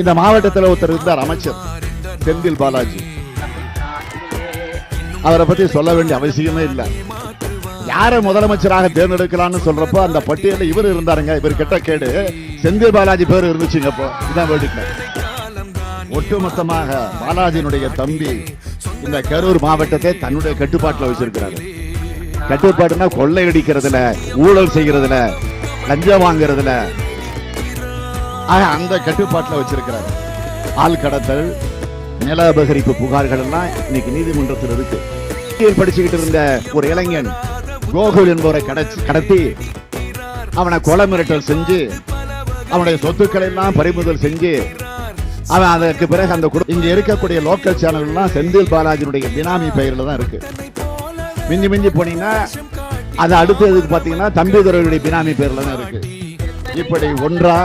இந்த மாவட்டத்தில் ஒருத்தர் இருந்தார் அமைச்சர் செந்தில் பாலாஜி. அவரை பத்தி சொல்ல வேண்டிய அவசியமே இல்லை. யாரை முதலமைச்சராக தேர்ந்தெடுக்கலாம்னு சொல்றப்போ அந்த பட்டியலில் இவர் இருந்தாருங்க. இவர் கெட்ட கேடு செந்தில் பாலாஜி பேர் இருந்துச்சுங்க அப்போ இதான் வேடிக்கை. ஒட்டுமொத்தமாக பாலாஜியினுடைய தம்பி இந்த கரூர் மாவட்டத்தை தன்னுடைய கட்டுப்பாட்டில் வச்சிருக்கிறாரு. கட்டுப்பாடுனா கொள்ளையடிக்கிறதுல ஊழல் செய்கிறதுல லஞ்சம் வாங்குறதுல ஆக அந்த கட்டுப்பாட்டில் வச்சிருக்கிறார். ஆள் கடத்தல் நில அபகரிப்பு புகார்கள் எல்லாம் இன்னைக்கு நீதிமன்றத்தில் இருக்கு. படிச்சுக்கிட்டு இருந்த ஒரு இளைஞன் கோகுல் என்பவரை கடச்சி கடத்தி அவனை கொலை மிரட்டல் செஞ்சு அவனுடைய சொத்துக்களை எல்லாம் பறிமுதல் செஞ்சு அவன் அதற்கு பிறகு அந்த இங்க இருக்கக்கூடிய லோக்கல் சேனல்லாம் செந்தில் பாலாஜியுடைய பினாமி பெயரில் தான் இருக்கு. மிஞ்சி மிஞ்சி போனீங்கன்னா அது அடுத்ததுக்கு பார்த்தீங்கன்னா தம்பிதுரையுடைய பினாமி பெயரில் தான் இருக்கு. இப்படி ஒன்றா